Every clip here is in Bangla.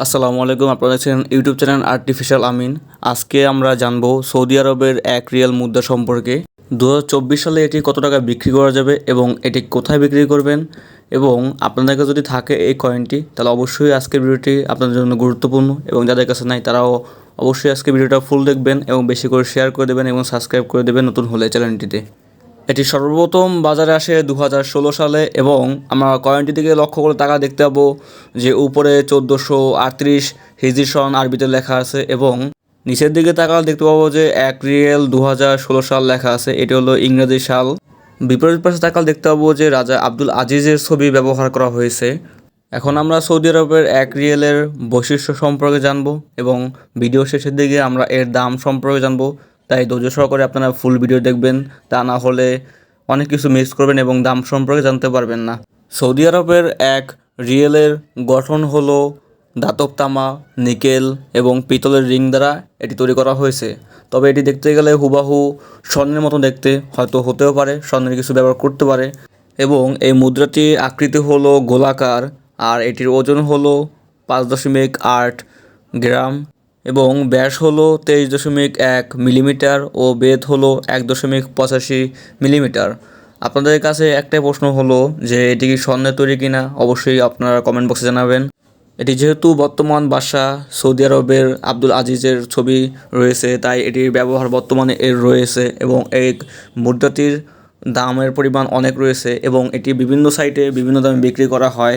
আসসালামু আলাইকুম, আপনারা দেখছেন ইউটিউব চ্যানেল আর্টিফিশিয়াল আমিন আজকে আমরা জানব সৌদি আরবের এক রিয়াল মুদ্রা সম্পর্কে। দু হাজার চব্বিশ সালে এটি কত টাকা বিক্রি করা যাবে এবং এটি কোথায় বিক্রি করবেন? এবং আপনাদের কাছে যদি থাকে এই কয়েনটি তাহলে অবশ্যই আজকের ভিডিওটি আপনাদের জন্য গুরুত্বপূর্ণ। এবং যাদের কাছে নাই, তারাও অবশ্যই আজকে ভিডিওটা ফুল দেখবেন এবং বেশি করে শেয়ার করে দেবেন এবং সাবস্ক্রাইব করে দেবেন নতুন হলে চ্যানেলটিতে এটি সর্বপ্রথম বাজারে আসে দু হাজার ষোলো সালে এবং আমরা কয়েনটি দিকে লক্ষ্য করে টাকা দেখতে পাবো যে উপরে চোদ্দোশো আটত্রিশ হিজরি সন আরবিতে লেখা আছে এবং নিচের দিকে তাকালে দেখতে পাবো যে এক রিয়েল দু হাজার ষোলো সাল লেখা আছে। এটি হলো ইংরেজি সাল। বিপরীত পাশে তাকালে দেখতে পাবো যে রাজা আব্দুল আজিজের ছবি ব্যবহার করা হয়েছে। এখন আমরা সৌদি আরবের এক রিয়েলের বৈশিষ্ট্য সম্পর্কে জানব এবং ভিডিও শেষের দিকে আমরা এর দাম সম্পর্কে জানব। তাই ধৈর্য সহকারে আপনারা ফুল ভিডিও দেখবেন। তা না হলে অনেক কিছু মিস করবেন এবং দাম সম্পর্কে জানতে পারবেন না। সৌদি আরবের এক রিয়েলের গঠন হলো ধাতব তামা, নিকেল এবং পিতলের রিং দ্বারা এটি তৈরি করা হয়েছে। তবে এটি দেখতে গেলে হুবাহু স্বর্ণের মতো দেখতে, হয়তো হতেও পারে, স্বর্ণের কিছু ব্যবহার করতে পারে। এবং এই মুদ্রাটির আকৃতি হলো গোলাকার আর এটির ওজন হলো পাঁচ দশমিক আট গ্রাম। এবং ব্যাস হলো তেইশ দশমিক এক মিলিমিটার ও বেদ হলো এক দশমিক পঁচাশি মিলিমিটার। আপনাদের কাছে একটাই প্রশ্ন হলো যে এটি কি স্বর্ণের তৈরি কিনা? অবশ্যই আপনারা কমেন্ট বক্সে জানাবেন। এটি যেহেতু বর্তমান বাদশাহ সৌদি আরবের আব্দুল আজিজের ছবি রয়েছে, তাই এটির ব্যবহার বর্তমানে এর রয়েছে এবং এই মুদ্রাটির দামের পরিমাণ অনেক রয়েছে এবং এটি বিভিন্ন সাইটে বিভিন্ন দামে বিক্রি করা হয়।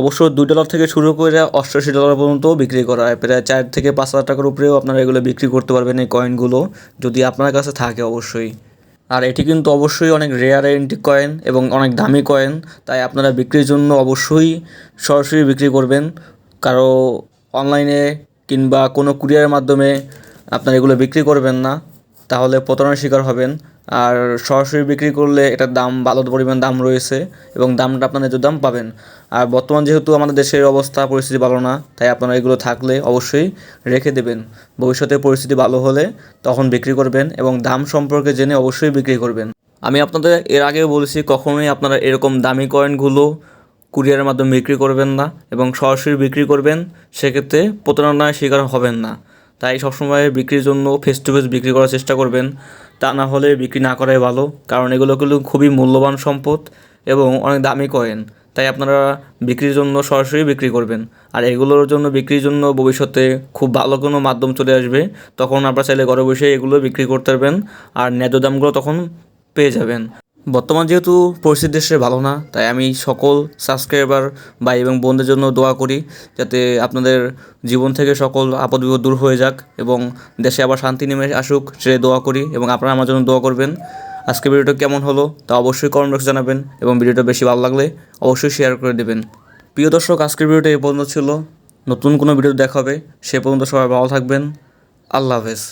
অবশ্য দুই ডলার থেকে শুরু করে অষ্টাশি ডলার পর্যন্ত বিক্রি করা হয়। প্রায় চার থেকে পাঁচ হাজার টাকার উপরেও আপনারা এগুলো বিক্রি করতে পারবেন এই কয়েনগুলো যদি আপনার কাছে থাকে অবশ্যই। আর এটি কিন্তু অবশ্যই অনেক রেয়ার এন্টিক কয়েন এবং অনেক দামি কয়েন তাই আপনারা বিক্রির জন্য অবশ্যই সরাসরি বিক্রি করবেন। কারও অনলাইনে কিংবা কোনো কুরিয়ারের মাধ্যমে আপনারা এগুলো বিক্রি করবেন না, তাহলে প্রতারণার শিকার হবেন। আর সরাসরি বিক্রি করলে এটার দাম ভালো পরিমাণ দাম রয়েছে এবং দামটা আপনার ন্যায্য দাম পাবেন। আর বর্তমান যেহেতু আমাদের দেশের অবস্থা, পরিস্থিতি ভালো না, তাই আপনারা এগুলো থাকলে অবশ্যই রেখে দেবেন। ভবিষ্যতে পরিস্থিতি ভালো হলে তখন বিক্রি করবেন এবং দাম সম্পর্কে জেনে অবশ্যই বিক্রি করবেন। আমি আপনাদের এর আগেও বলেছি, কখনোই আপনারা এরকম দামি কয়েনগুলো কুরিয়ারের মাধ্যমে বিক্রি করবেন না এবং সরাসরি বিক্রি করবেন, সেক্ষেত্রে প্রতারণার শিকার হবেন না। তাই সবসময় বিক্রির জন্য ফেস টু ফেস বিক্রি করার চেষ্টা করবেন। তা না হলে বিক্রি না করাই ভালো, কারণ এগুলো কিন্তু খুবই মূল্যবান সম্পদ এবং অনেক দামি কয়েন। তাই আপনারা বিক্রির জন্য সরাসরি বিক্রি করবেন। আর এগুলোর জন্য বিক্রির জন্য ভবিষ্যতে খুব ভালো কোনো মাধ্যম চলে আসবে। তখন আপনারা চাইলে ঘরে বসে এগুলো বিক্রি করতে পারবেন আর ন্যায্য দামগুলো তখন পেয়ে যাবেন। বর্তমান যেহেতু পরিস্থিতি দেশে ভালো না, তাই আমি সকল সাবস্ক্রাইবার ভাই এবং বোনদের জন্য দোয়া করি যাতে আপনাদের জীবন থেকে সকল আপদ বিপদ দূর হয়ে যাক এবং দেশে আবার শান্তি নেমে আসুক সে দোয়া করি এবং আপনারা আমার জন্য দোয়া করবেন। আজকে ভিডিওটা কেমন হলো তা অবশ্যই কমেন্ট বক্সে জানাবেন এবং ভিডিওটা বেশি ভালো লাগলে অবশ্যই শেয়ার করে দেবেন। প্রিয় দর্শক, আজকের ভিডিওটা এই পর্যন্ত ছিল। নতুন কোনো ভিডিও দেখা হবে, সে পর্যন্ত সবাই ভালো থাকবেন। আল্লাহ হাফেজ।